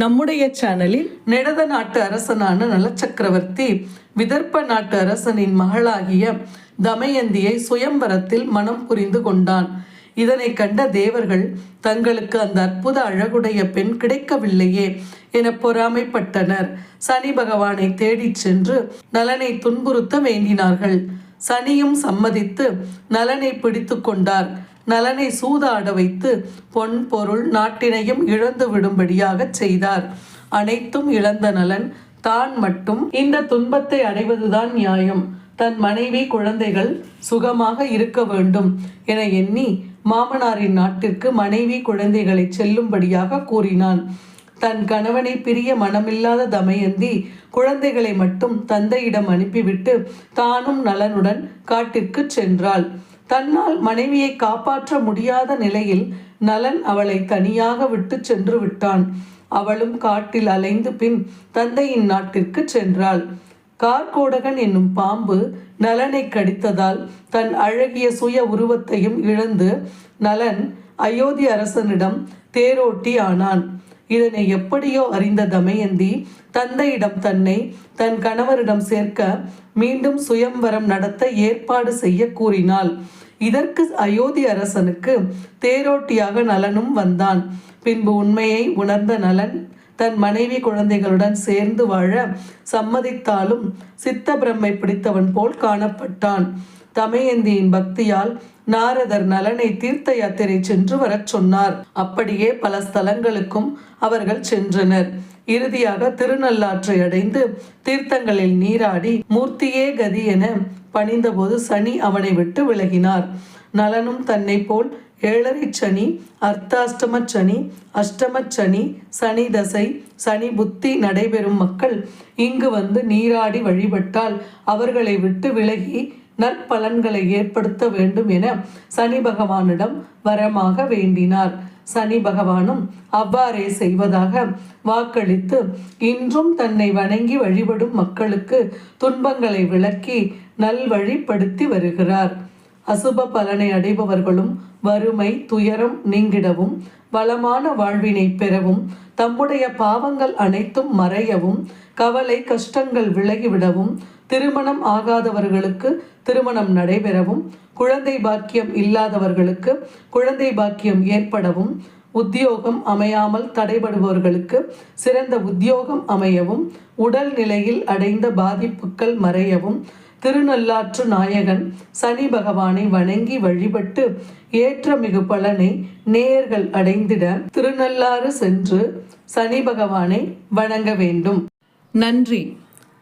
நம்முடைய சேனலில் நெடத நாட்டு அரசனான நலச்சக்கரவர்த்தி விதர்ப்ப நாட்டு அரசனின் மகளாகிய தமயந்தியை சுயம்பரத்தில் மனம் புரிந்து கொண்டான். இதனை கண்ட தேவர்கள் தங்களுக்கு அந்த அற்புத அழகுடைய பெண் கிடைக்கவில்லையே என பொறாமைப்பட்டனர். சனி பகவானை தேடிச் சென்று நலனை துன்புறுத்த வேண்டினார்கள். சனியும் சம்மதித்து நலனை பிடித்து கொண்டார். நலனை சூதாட வைத்து பொன் பொருள் நாட்டினையும் இழந்து விடும்படியாகச் செய்தார். அனைத்தும் இழந்த நலன் தான் மட்டும். இந்த துன்பத்தை அடைவதுதான் நியாயம். தன் மனைவி குழந்தைகள் சுகமாக இருக்க வேண்டும் என எண்ணி மாமனாரின் நாட்டிற்கு மனைவி குழந்தைகளை செல்லும்படியாக கூறினான். தன் கணவனை பிரிய மனமில்லாத தமயந்தி குழந்தைகளை மட்டும் தந்தையிடம் அனுப்பிவிட்டு தானும் நலனுடன் காட்டிற்கு சென்றாள். தன்னால் மனைவியை காப்பாற்ற முடியாத நிலையில் நலன் அவளை தனியாக விட்டு சென்று விட்டான். அவளும் காட்டில் அலைந்து பின் தந்தையின் நாட்டிற்கு சென்றாள். கார்கோடகன் என்னும் பாம்பு நலனை கடித்ததால் தன் அழகிய சுய உருவத்தையும் இழந்து நலன் அயோத்தி அரசனிடம் தேரோட்டி ஆனான். இதனை எப்படியோ அறிந்த தமயந்தி தந்தையிடம் தன்னை தன் கணவரிடம் சேர்க்க மீண்டும் சுயம்வரம் நடத்த ஏற்பாடு செய்ய கூறினாள். இதற்கு அயோத்தி அரசனுக்கு தேரோட்டியாக நலனும் வந்தான். பின்பு உண்மையை உணர்ந்த நலன் தன் மனைவி குழந்தைகளுடன் சேர்ந்து வாழ சம்மதித்தாலும் சித்த பிரம்மை பிடித்தவன் போல் காணப்பட்டான். தமயந்தியின் பக்தியால் நாரதர் நலனை தீர்த்த யாத்திரை சென்று வரச் சொன்னார். அப்படியே பல ஸ்தலங்களுக்கும் அவர்கள் சென்றனர். இறுதியாக திருநள்ளாற்றை அடைந்து தீர்த்தங்களில் நீராடி மூர்த்தியே கதி என பணிந்தபோது சனி அவனை விட்டு விலகினார். நலனும் தன்னை போல் ஏழரை சனி அர்த்தாஷ்டம சனி அஷ்டம சனி சனி தசை சனி புத்தி நடைபெறும் மக்கள் இங்கு வந்து நீராடி வழிபட்டால் அவர்களை விட்டு விலகி நற்பலன்களை ஏற்படுத்த வேண்டும் என சனி பகவானிடம் வரமாக வேண்டினார். சனி பகவானும் அவ்வாறே செய்வதாக வாக்களித்து இன்றும் தன்னை வணங்கி வழிபடும் மக்களுக்கு துன்பங்களை விளக்கி நல்வழிப்படுத்தி வருகிறார். அசுப பலனை அடைபவர்களும் வறுமை துயரம் நீங்கிடவும் வளமான வாழ்வினை பெறவும் தம்முடைய பாவங்கள் அனைத்தும் மறையவும் கவலை கஷ்டங்கள் விலகிவிடவும் திருமணம் ஆகாதவர்களுக்கு திருமணம் நடைபெறவும் குழந்தை பாக்கியம் இல்லாதவர்களுக்கு குழந்தை பாக்கியம் ஏற்படவும் உத்தியோகம் அமையாமல் தடைபடுபவர்களுக்கு சிறந்த உத்தியோகம் அமையவும் உடல் நிலையில் அடைந்த பாதிப்புகள் மறையவும் திருநள்ளாற்று நாயகன் சனி பகவானை வணங்கி வழிபட்டு ஏற்ற மிகு பலனை நேயர்கள் அடைந்திட திருநள்ளாறு சென்று சனி பகவானை வணங்க வேண்டும். நன்றி.